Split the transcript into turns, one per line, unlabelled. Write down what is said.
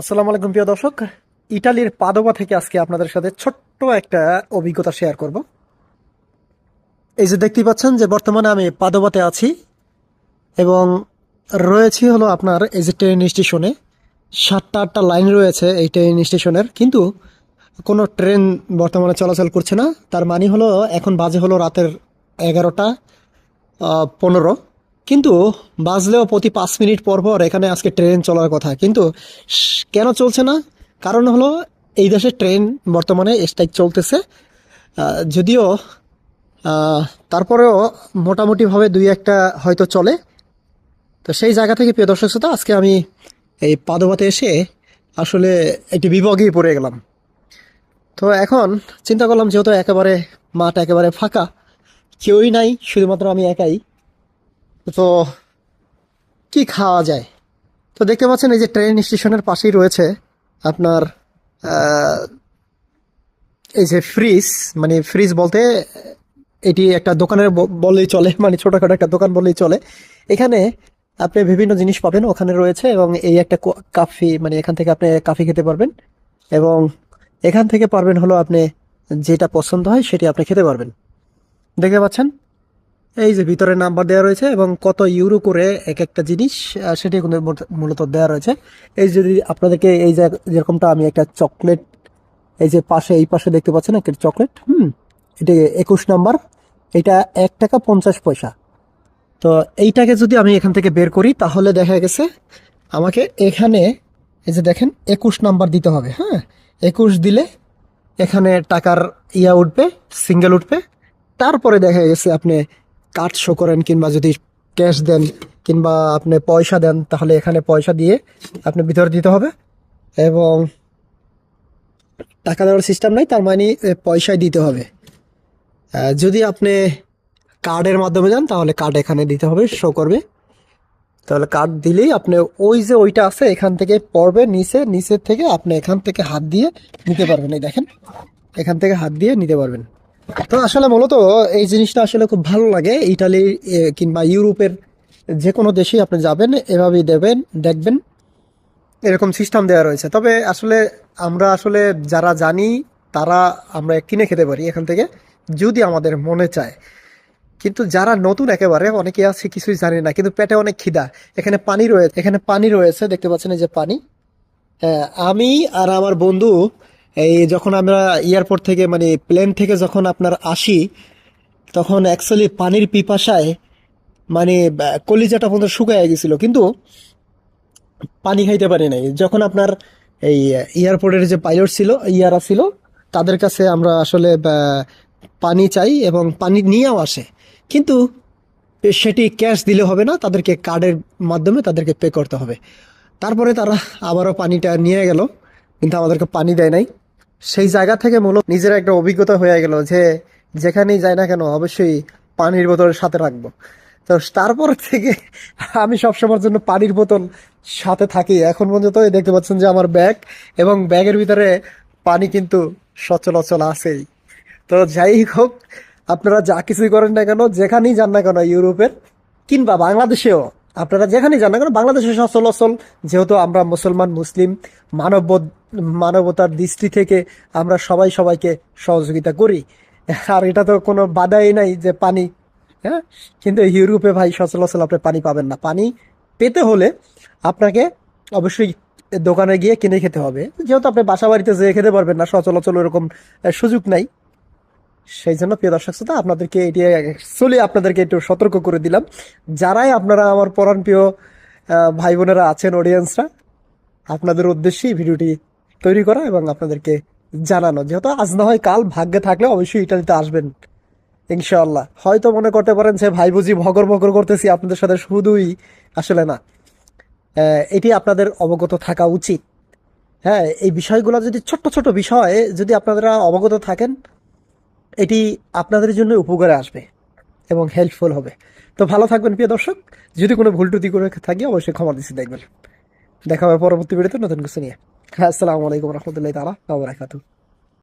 আসসালামু আলাইকুম, প্রিয় দর্শক। ইটালির পাদোবা থেকে আজকে আপনাদের সাথে ছোট্ট একটা অভিজ্ঞতা শেয়ার করব। এই যে দেখতেই পাচ্ছেন যে বর্তমানে আমি পাদোবাতে আছি এবং রয়েছি হলো আপনার এই যে ট্রেন স্টেশনে। সাতটা আটটা লাইন রয়েছে এই ট্রেন স্টেশনের, কিন্তু কোনো ট্রেন বর্তমানে চলাচল করছে না। তার মানে হলো এখন বাজে হলো রাতের এগারোটা পনেরো। কিন্তু বাজলেও প্রতি পাঁচ মিনিট পর পর এখানে আজকে ট্রেন চলার কথা। কিন্তু কেন চলছে না? কারণ হলো এই দেশে ট্রেন বর্তমানে স্ট্রাইক চলতেছে। যদিও তারপরেও মোটামুটিভাবে দুই একটা হয়তো চলে। তো সেই জায়গা থেকে প্রিয় দর্শক শ্রোতা, আজকে আমি এই পাদবাতে এসে আসলে একটি বিভাগেই পড়ে গেলাম। তো এখন চিন্তা করলাম যেহেতু একেবারে মাঠ একেবারে ফাঁকা, কেউই নাই, শুধুমাত্র আমি একাই। তো কি খাওয়া যায়? তো দেখতে পাচ্ছেন এই যে ট্রেন স্টেশনের পাশেই রয়েছে আপনার এই যে ফ্রিজ মানে ফ্রিজ বলতে এটি একটা দোকানের বললেই চলে মানে ছোটখাটো একটা দোকান বললেই চলে। এখানে আপনি বিভিন্ন জিনিস পাবেন, ওখানে রয়েছে এবং এই একটা কাফি মানে এখান থেকে আপনি কাফি খেতে পারবেন এবং এখান থেকে পারবেন হলো আপনি যেটা পছন্দ হয় সেটি আপনি খেতে পারবেন। দেখতে পাচ্ছেন? এই যে ভিতরে নাম্বার দেওয়া রয়েছে এবং কত ইউরো করে এক একটা জিনিস সেটি কিন্তু মূলত- মূলত দেওয়া রয়েছে। এই যদি আপনাদেরকে এই যে যেরকমটা আমি একটা চকলেট এই যে পাশে, এই পাশে দেখতে পাচ্ছেন একটা চকলেট হুম, এটা একুশ নাম্বার এটা এক টাকা পঞ্চাশ পয়সা। তো এইটাকে যদি আমি এখান থেকে বের করি, তাহলে দেখা গেছে আমাকে এখানে, এই যে দেখেন, একুশ নাম্বার দিতে হবে হ্যাঁ? একুশ দিলে এখানে টাকার ইয়া উঠবে সিঙ্গেল উঠবে। তারপরে দেখা গেছে আপনি কার্ড শো করেন কিংবা যদি ক্যাশ দেন কিংবা আপনি পয়সা দেন, তাহলে এখানে পয়সা দিয়ে আপনি ভিতরে দিতে হবে এবং টাকা দেওয়ার সিস্টেম নাই, তার মানে পয়সায় দিতে হবে। যদি আপনি কার্ডের মাধ্যমে যান, তাহলে কার্ড এখানে দিতে হবে শো করবে। তাহলে কার্ড দিলেই আপনি ওই যে ওইটা আছে, এখান থেকে পড়বে, নিচে, নিচের থেকে আপনি এখান থেকে হাত দিয়ে নিতে পারবেন, এই দেখেন। এখান থেকে হাত দিয়ে নিতে পারবেন। তো আসলে মূলত এই জিনিসটা আসলে খুব ভালো লাগে। ইটালি কিংবা ইউরোপের যে কোনো দেশেই আপনি যাবেন এভাবেই দেবেন দেখবেন। এরকম সিস্টেম দেওয়া রয়েছে। তবে আসলে আমরা আসলে যারা জানি তারা আমরা কিনে খেতে পারি এখান থেকে যদি আমাদের মনে চায়। কিন্তু যারা নতুন একেবারে অনেকে আছে কিছুই জানে না কিন্তু পেটে অনেক খিদা। এখানে পানি রয়েছে এখানে পানি রয়েছে দেখতে পাচ্ছেন এই যে পানি। হ্যাঁ, আমি আর আমার বন্ধু এই যখন আমরা এয়ারপোর্ট থেকে মানে প্লেন থেকে যখন আপনার আসি, তখন অ্যাকচুয়ালি পানির পিপাসায় মানে কলিজাটা পর্যন্ত শুকায় গেছিল। কিন্তু পানি খাইতে পারি নাই। যখন আপনার এই এয়ারপোর্টের যে পাইলট ছিল, ইয়ারা ছিল, তাদের কাছে আমরা আসলে পানি চাই এবং পানি নিয়েও আসে। কিন্তু সেটি ক্যাশ দিলে হবে না, তাদেরকে কার্ডের মাধ্যমে তাদেরকে পে করতে হবে। তারপরে তারা আবারও পানিটা নিয়ে গেল, কিন্তু আমাদেরকে পানি দেয় নাই। সেই জায়গা থেকে মূলত নিজের একটা অভিজ্ঞতা হয়ে গেল যে যেখানেই যাই না কেন অবশ্যই পানির বোতল সাথে রাখব। তো তারপর থেকে আমি সবসময়ের জন্য পানির বোতল সাথে থাকি। এখন পর্যন্ত দেখতে পাচ্ছেন যে আমার ব্যাগ এবং ব্যাগের ভিতরে পানি কিন্তু সচলাচল আছেই। তো যাই হোক, আপনারা যা কিছুই করেন না কেন, যেখানেই যান না কেন ইউরোপের কিংবা বাংলাদেশেও আপনারা যেখানেই যান না কেন বাংলাদেশের সচলাচল যেহেতু আমরা মুসলমান মুসলিম মানব মানবতার দৃষ্টি থেকে আমরা সবাই সবাইকে সহযোগিতা করি। আর এটা তো কোনো বাধাই নাই যে পানি হ্যাঁ? কিন্তু ইউরোপে ভাই সচলাচল আপনি পানি পাবেন না। পানি পেতে হলে আপনাকে অবশ্যই দোকানে গিয়ে কিনে খেতে হবে। যেহেতু আপনি বাসা বাড়িতে যেয়ে খেতে পারবেন না সচলাচল এরকম আহ, সুযোগ নাই। সেই জন্য প্রিয় দর্শক শ্রোতা, আপনাদেরকে এটি অ্যাকচুয়ালি আপনাদেরকে একটু সতর্ক করে দিলাম। যারাই আপনারা আমার পরাণ প্রিয় ভাই বোনেরা আছেন অডিয়েন্সরা আপনাদের উদ্দেশ্যেই ভিডিওটি তৈরি করা এবং আপনাদেরকে জানানো। যেহেতু আজ না হয় কাল ভাগ্যে থাকলে অবশ্যই ইটালিতে আসবেন, ইনশাআল্লাহ। হয়তো মনে করতে পারেন যে, ভাই বুঝি ভগর ভগর করতেছি, আপনাদের সাথে শুধুই আসলে না। এটি আপনাদের অবগত থাকা উচিত। হ্যাঁ এই বিষয়গুলো যদি ছোট্ট ছোট বিষয়ে, যদি আপনারা অবগত থাকেন এটি আপনাদের জন্য উপকারে আসবে এবং হেল্পফুল হবে। তো ভালো থাকবেন প্রিয় দর্শক। যদি কোনো ভুল টুতি করে থাকি, অবশ্যই ক্ষমা দিচ্ছি দেখবেন। দেখা হবে পরবর্তী ভিডিওতে নতুন কিছু নিয়ে। আসসালামু আলাইকুম রহমতুল্লাহ তালা বাবরাকাতু